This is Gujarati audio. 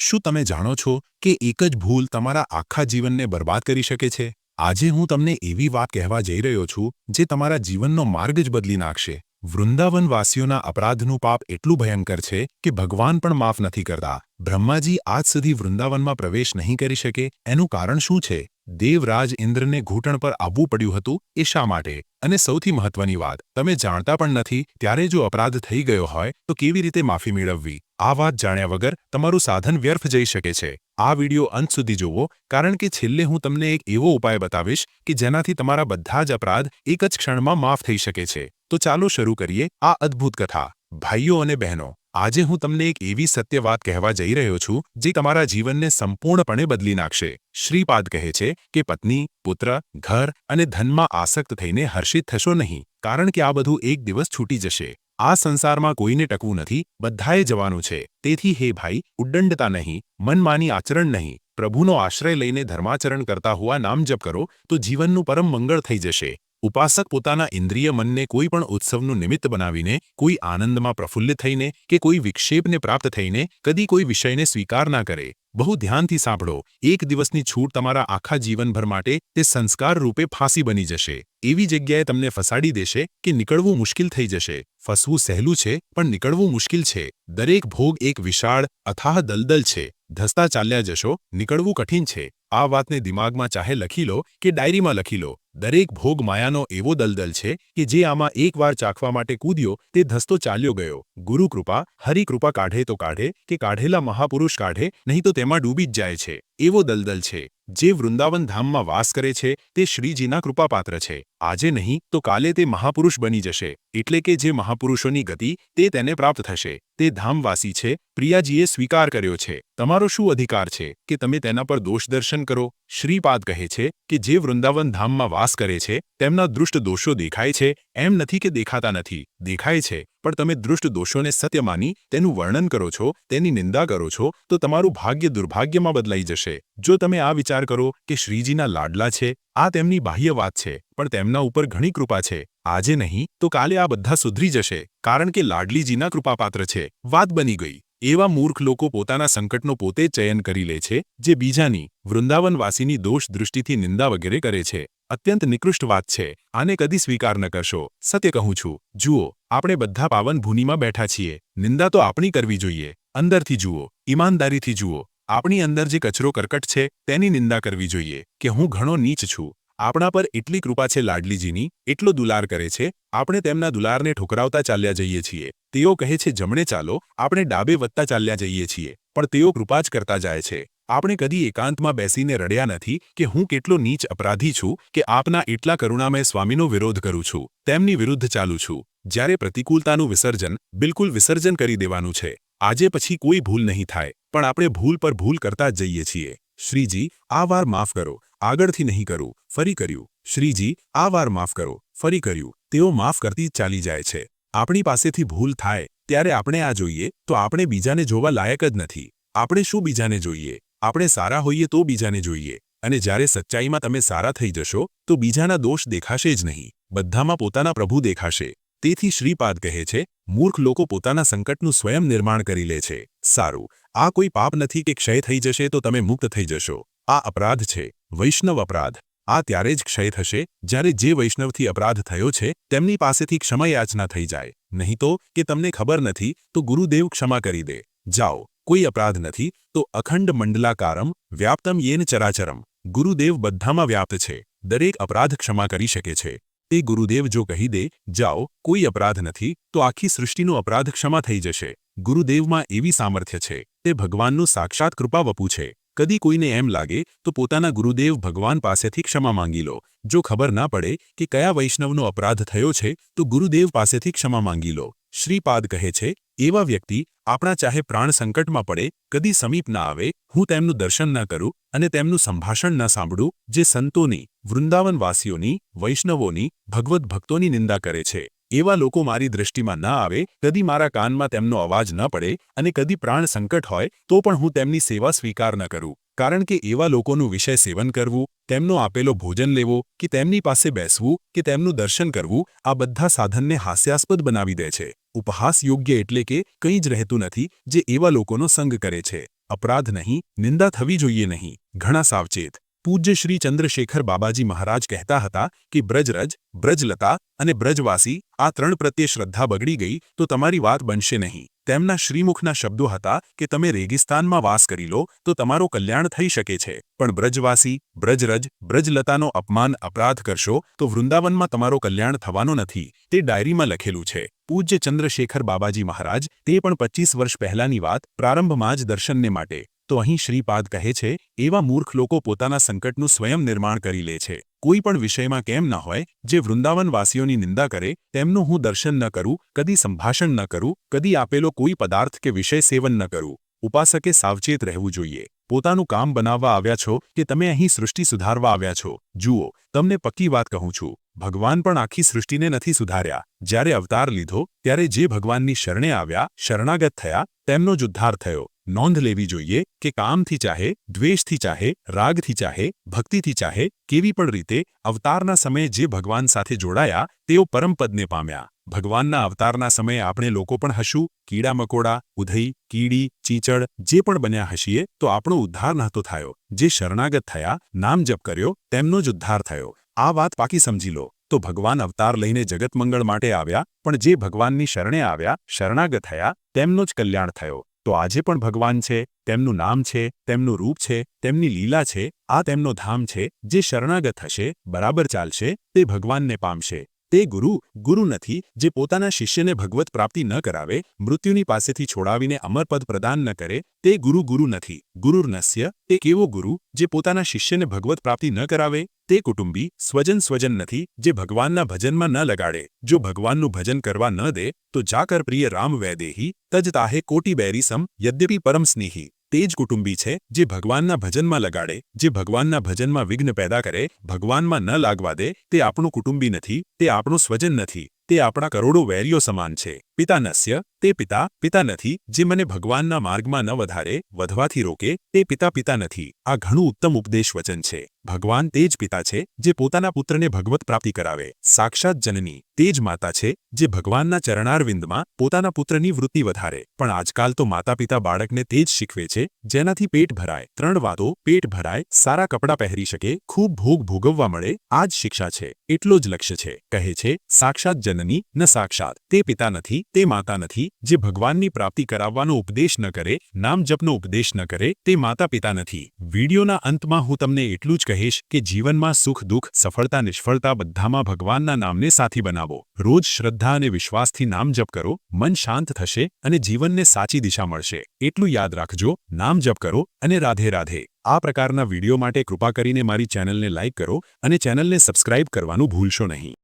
શું તમે જાણો છો કે એક જ ભૂલ તમારા આખા જીવનને બરબાદ કરી શકે છે? આજે હું તમને એવી વાત કહેવા જઈ રહ્યો છું, જે તમારા જીવનનો માર્ગ જ બદલી નાખશે. વૃંદાવનવાસીઓના અપરાધનું પાપ એટલું ભયંકર છે કે ભગવાન પણ માફ નથી કરતા. બ્રહ્માજી આજ સુધી વૃંદાવનમાં પ્રવેશ નહીં કરી શકે, એનું કારણ શું છે? દેવરાજ ઇન્દ્રને ઘૂંટણ પર આવવું પડ્યું હતું, એ શા માટે? અને સૌથી મહત્વની વાત, તમે જાણતા પણ નથી, ત્યારે જો અપરાધ થઈ ગયો હોય, તો કેવી રીતે માફી મેળવવી? આ વાત જાણ્યા વગર તમારું સાધન વ્યર્થ જઈ શકે છે. આ વિડિયો અંત સુધી જુઓ, કારણ કે છેલ્લે હું તમને એક એવો ઉપાય બતાવીશ કે જેનાથી તમારા બધા જ અપરાધ એક જ ક્ષણમાં માફ થઈ શકે છે. તો ચાલો શરૂ કરીએ આ અદ્ભુત કથા. ભાઈઓ અને બહેનો, આજે હું તમને એક એવી સત્ય વાત કહેવા જઈ રહ્યો છું, જે તમારા જીવનને સંપૂર્ણપણે બદલી નાખશે. શ્રીપાદ કહે છે કે પત્ની, પુત્ર, ઘર અને ધનમાં આસક્ત થઈને હર્ષિત થશો નહીં, કારણ કે આ બધું એક દિવસ છૂટી જશે. આ સંસારમાં કોઈને ટકવું નથી, બધાએ જવાનું છે. તેથી હે ભાઈ, ઉડ્ડંડતા નહીં, મનમાની આચરણ નહીં. પ્રભુનો આશ્રય લઈને ધર્માચરણ કરતા હોવા નામ જપ કરો, તો જીવનનું પરમ મંગળ થઈ જશે. ઉપાસક પોતાના ઇન્દ્રિય મનને કોઈ પણ ઉત્સવનું નિમિત્ત બનાવીને, કોઈ આનંદમાં પ્રફુલ્લિત થઈને, કે કોઈ વિક્ષેપને પ્રાપ્ત થઈને, કદી કોઈ વિષયને સ્વીકાર ના કરે. બહુ ધ્યાનથી સાંભળો. એક દિવસની છૂટ તમારા આખા જીવનભર માટે તે સંસ્કાર રૂપે ફાંસી બની જશે. એવી જગ્યાએ તમને ફસાડી દેશે કે નીકળવું મુશ્કેલ થઈ જશે. ફસવું સહેલું છે, પણ નીકળવું મુશ્કેલ છે. દરેક ભોગ એક વિશાળ, અથાહ દલદલ છે. ધસતા ચાલ્યા જશો, નીકળવું કઠિન છે. આ વાતને દિમાગમાં ચાહે લખી લો કે ડાયરીમાં લખી લો. દરેક ભોગ માયાનો એવો દલદલ છે કે જે આમાં એકવાર ચાખવા માટે કૂદ્યો, તે ધસતો ચાલ્યો ગયો. ગુરુકૃપા હરિકૃપા કાઢે તો કાઢે કે કાઢેલા મહાપુરુષ કાઢે, નહીં તો તેમાં ડૂબી જ જાય છે. એવો દલદલ છે. જે વૃંદાવન ધામમાં વાસ કરે છે, તે શ્રીજીના કૃપાપાત્ર છે. આજે નહીં, તો કાલે તે મહાપુરુષ બની જશે. એટલે કે જે મહાપુરુષોની ગતિ, તે તેને પ્રાપ્ત થશે. તે ધામવાસી છે, પ્રિયાજીએ સ્વીકાર કર્યો છે. તમારો શું અધિકાર છે કે તમે તેના પર દોષ દર્શન કરો. શ્રીપાદ કહે છે કે જે વૃંદાવન ધામમાં વાસ કરે છે, તેમના દૃષ્ટ દોષો દેખાય છે. એમ નથી કે દેખાતા નથી, દેખાય છે. પણ તમે દૃષ્ટ દોષોને સત્ય માની, તેનું વર્ણન કરો છો, તેની નિંદા કરો છો, તો તમારું ભાગ્ય દુર્ભાગ્યમાં બદલાઈ જશે. જો તમે આ વિચાર કરો કે શ્રીજીના લાડલા છે, આ તેમની બાહ્ય વાત છે, પણ તેમના ઉપર ઘણી કૃપા છે. આજે નહીં, તો કાલે આ બધા સુધરી જશે, કારણ કે લાડલીજીના કૃપાપાત્ર છે. વાત બની ગઈ. એવા મૂર્ખ લોકો પોતાના સંકટનો પોતે ચયન કરી લે છે, જે બીજાની, વૃંદાવનવાસીની દોષ દૃષ્ટિથી નિંદા વગેરે કરે છે. અત્યંત નિકૃષ્ટ વાત છે. આને કદી સ્વીકાર ન કરશો. સત્ય કહું છું. જુઓ, આપણે બધા પાવન ભૂનિમાં બેઠા છીએ. નિંદા તો આપણી કરવી જોઈએ. અંદરથી જુઓ. ઈમાનદારીથી જુઓ. આપણી અંદર જે કચરો કરકટ છે, તેની નિંદા કરવી જોઈએ કે હું ઘણો નીચ છું. આપણા પર એટલી કૃપા છે લાડલીજીની, એટલો દુલાર કરે છે. આપણે તેમના દુલારને ઠોકરાવતા ચાલ્યા જઈએ છીએ. તેઓ કહે છે, જમણે ચાલો, આપણે ડાબે વધતા ચાલ્યા જઈએ છીએ, પણ તેઓ કૃપા જ કરતા જાય છે. આપણે કદી એકાંતમાં બેસીને રડ્યા નથી કે હું કેટલો નીચ અપરાધી છું કે આપના એટલા કરુણામય સ્વામીનો વિરોધ કરું છું, તેમની વિરુદ્ધ ચાલું છું. જ્યારે પ્રતિકૂળતાનું વિસર્જન બિલકુલ વિસર્જન કરી દેવાનું છે, આજે પછી કોઈ ભૂલ નહીં થાય, પણ આપણે ભૂલ પર ભૂલ કરતા જ જઈએ છીએ. શ્રીજી, આ વાર માફ કરો, આગળથી નહીં કરું, ફરી કર્યું. શ્રીજી, આ વાર માફ કરો, ફરી કર્યું. તેઓ માફ કરતી ચાલી જાય છે. આપણી પાસેથી ભૂલ થાય, ત્યારે આપણે આ જોઈએ, તો આપણે બીજાને જોવા લાયક જ નથી. આપણે શું બીજાને જોઈએ? આપણે સારા હોઈએ તો બીજાને જોઈએ. અને જ્યારે સચ્ચાઈમાં તમે સારા થઈ જશો, તો બીજાના દોષ દેખાશે જ નહીં. બધામાં પોતાના પ્રભુ દેખાશે. તેથી શ્રીપાદ કહે છે, મૂર્ખ લોકો પોતાના સંકટનું સ્વયં નિર્માણ કરી લે છે. સારું. આ કોઈ પાપ નથી કે ક્ષય થઈ જશે તો તમે મુક્ત થઈ જશો. આ અપરાધ છે. વૈષ્ણવ અપરાધ. આ ત્યારે જ ક્ષય થશે, જ્યારે જે વૈષ્ણવથી અપરાધ થયો છે, તેમની પાસેથી ક્ષમાયાચના થઈ જાય. નહીં તો, કે તમને ખબર નથી, તો ગુરુદેવ ક્ષમા કરી દે. જાઓ, કોઈ અપરાધ નથી, તો અખંડ મંડલાકારમ, વ્યાપ્તમ યેન ચરાચરમ. ગુરુદેવ બધામાં વ્યાપ્ત છે. દરેક અપરાધ ક્ષમા કરી શકે છે. તે ગુરુદેવ જો કહી દે, જાઓ, કોઈ અપરાધ નથી, તો આખી સૃષ્ટિનો અપરાધ ક્ષમા થઈ જશે. ગુરુદેવમાં એવી સામર્થ્ય છે. તે ભગવાનનું સાક્ષાત કૃપા વપુ છે. કદી કોઈને એમ લાગે, તો પોતાના ગુરુદેવ ભગવાન પાસેથી ક્ષમા માંગી લો. જો ખબર ના પડે કે કયા વૈષ્ણવનો અપરાધ થયો છે, તો ગુરુદેવ પાસેથી ક્ષમા માંગી લો. શ્રીપાદ કહે છે, એવા વ્યક્તિ આપણા ચાહે પ્રાણ સંકટમાં પડે, કદી સમીપ ના આવે, હું તેમનું દર્શન ન કરું અને તેમનું સંભાષણ ન સાંભળું, જે સંતોની, વૃંદાવનવાસીઓની, વૈષ્ણવોની ભગવદ્ ભક્તોની નિંદા કરે છે. એવા લોકો મારી દૃષ્ટિમાં ન આવે, કદી મારા કાનમાં તેમનો અવાજ ન પડે અને કદી પ્રાણ સંકટ હોય, તો પણ હું તેમની સેવા સ્વીકાર ન કરું. કારણ કે એવા લોકોનું વિષય સેવન કરવું, તેમનો આપેલો ભોજન લેવો, કે તેમની પાસે બેસવું, કે તેમનું દર્શન કરવું, આ બધા સાધનને હાસ્યાસ્પદ બનાવી દે છે. ઉપહાસ યોગ્ય એટલે કે કંઈ જ રહેતું નથી, જે એવા લોકોનો સંગ કરે છે. અપરાધ નહીં, નિંદા થવી જોઈએ નહીં. ઘણા સાવચેત. પૂજ્ય શ્રી ચંદ્રશેખર બાબાજી મહારાજ કહેતા હતા કે, બ્રજરજ, બ્રજલતા અને બ્રજવાસી આ ત્રણ પ્રત્યે શ્રદ્ધા બગડી ગઈ તો તમારી વાત બનશે નહીં. તેમના શ્રીમુખના શબ્દો હતા કે, તમે રેગિસ્તાનમાં વાસ કરી લો, તો તમારો કલ્યાણ થઈ શકે છે. પણ બ્રજવાસી, બ્રજરજ, બ્રજલતાનો અપમાન અપરાધ કરશો તો વૃંદાવનમાં તમારો કલ્યાણ થવાનો નથી. તે ડાયરીમાં લખેલું છે. પૂજ્ય ચંદ્રશેખર બાબાજી મહારાજ, તે પણ પચીસ વર્ષ પહેલાની વાત, પ્રારંભમાં જ દર્શનને માટે. તો અહીં શ્રીપાદ કહે છે, એવા મૂર્ખ લોકો પોતાના સંકટનું સ્વયં નિર્માણ કરી લે છે. કોઈ પણ વિષયમાં કેમ ન હોય, જે વૃંદાવનવાસીઓની નિંદા કરે, તેમનું હું દર્શન ન કરું, કદી સંભાષણ ન કરું, કદી આપેલો કોઈ પદાર્થ કે વિષય સેવન ન કરું. ઉપાસકે સાવચેત રહેવું જોઈએ. પોતાનું કામ બનાવવા આવ્યા છો કે તમે અહીં સૃષ્ટિ સુધારવા આવ્યા છો? જુઓ, તમને પક્કી વાત કહું છું. ભગવાન પણ આખી સૃષ્ટિને નથી સુધાર્યા. જ્યારે અવતાર લીધો, ત્યારે જે ભગવાનની શરણે આવ્યા, શરણાગત થયા, તેમનો જ ઉદ્ધાર થયો. નોંધ લેવી જોઈએ કે કામથી ચાહે, દ્વેષથી ચાહે, રાગથી ચાહે, ભક્તિથી ચાહે, કેવી પણ રીતે અવતારના સમયે જે ભગવાન સાથે જોડાયા, તેઓ પરમપદને પામ્યા. ભગવાનના અવતારના સમયે આપણે લોકો પણ હશું. કીડા મકોડા, ઉધઈ, કીડી, ચીચડ, જે પણ બન્યા હશીએ, તો આપણો ઉદ્ધાર નહોતો થયો. જે શરણાગત થયા, નામ જપ કર્યો, તેમનો જ ઉદ્ધાર થયો. આ વાત પાકી સમજી લો. તો ભગવાન અવતાર લઈને જગતમંગળ માટે આવ્યા, પણ જે ભગવાનની શરણે આવ્યા, શરણાગત થયા, તેમનો જ કલ્યાણ થયો. તો આજે પણ ભગવાન છે, તેમનું નામ છે, તેમનું રૂપ છે, તેમની લીલા છે, આ તેમનો ધામ છે, જે શરણાગત હશે, બરાબર ચાલશે, તે ભગવાનને પામશે. તે ગુરુ ગુરુ નથી, જે પોતાના શિષ્યને ભગવત પ્રાપ્તિ ન કરાવે, મૃત્યુની પાસેથી છોડાવીને અમરપદ પ્રદાન ન કરે, તે ગુરુ ગુરુ નથી. ગુરુર્નસ્ય તે કેવો ગુરુ, જે પોતાના શિષ્યને ભગવત પ્રાપ્તિ ન કરાવે? તે કુટુંબી, સ્વજન સ્વજન નથી, જે ભગવાનના ભજનમાં ન લગાડે. જો ભગવાનનું ભજન કરવા ન દે, તો જાકર પ્રિય રામ વૈદેહી, તજ તાહે કોટી બેરીસમ, યદ્યપી પરમ સ્નેહી. તે જ કુટુંબી છે, જે ભગવાનના ભજનમાં લગાડે, જે ભગવાનના ભજનમાં વિઘ્ન પેદા કરે, ભગવાનમાં ન લાગવા દે, તે આપણું કુટુંબી નથી, તે આપણું સ્વજન નથી, તે આપણા કરોડો વેરીઓ સમાન છે. પિતા નસ્ય, તે પિતા પિતા નથી, જે મને ભગવાનના માર્ગમાં ન વધારે, વધવાથી રોકે, તે પિતા પિતા નથી. આ ઘણું ઉત્તમ ઉપદેશ વચન છે. ભગવાન તે જ પિતા છે, જે પોતાના પુત્રને ભગવત પ્રાપ્તિ કરાવે. સાક્ષાત જનની, તે જ માતા છે, જે ભગવાનના ચરણારવિંદમાં પોતાના પુત્રની વૃત્તિ વધારે. પણ આજકાલ તો માતા પિતા બાળકને તે જ શીખવે છે, જેનાથી પેટ ભરાય. ત્રણ વાતો, પેટ ભરાય, સારા કપડાં પહેરી શકે, ખૂબ ભોગ ભોગવવા મળે, આ જ શિક્ષા છે. એટલો જ લક્ષ્ય છે. કહે છે, સાક્ષાત જનની, ન સાક્ષાત. તે પિતા નથી તે માતા નથી, જે ભગવાનની પ્રાપ્તિ કરાવવાનો ઉપદેશ ન કરે, નામ જપનો ઉપદેશ ન કરે, તે માતા પિતા નથી. વિડીયોના અંતમાં હું તમને એટલું જ કહીશ કે જીવનમાં સુખ, દુઃખ, સફળતા, નિષ્ફળતા બધામાં ભગવાનના નામને સાથી બનાવો. રોજ શ્રદ્ધા અને વિશ્વાસથી નામ જપ કરો, મન શાંત થશે અને જીવનને સાચી દિશા મળશે. એટલું યાદ રાખજો, નામ જપ કરો અને રાધે રાધે. આ પ્રકારના વીડિયો માટે કૃપા કરીને મારી ચેનલને લાઇક કરો અને ચેનલને સબસ્ક્રાઇબ કરવાનું ભૂલશો નહીં.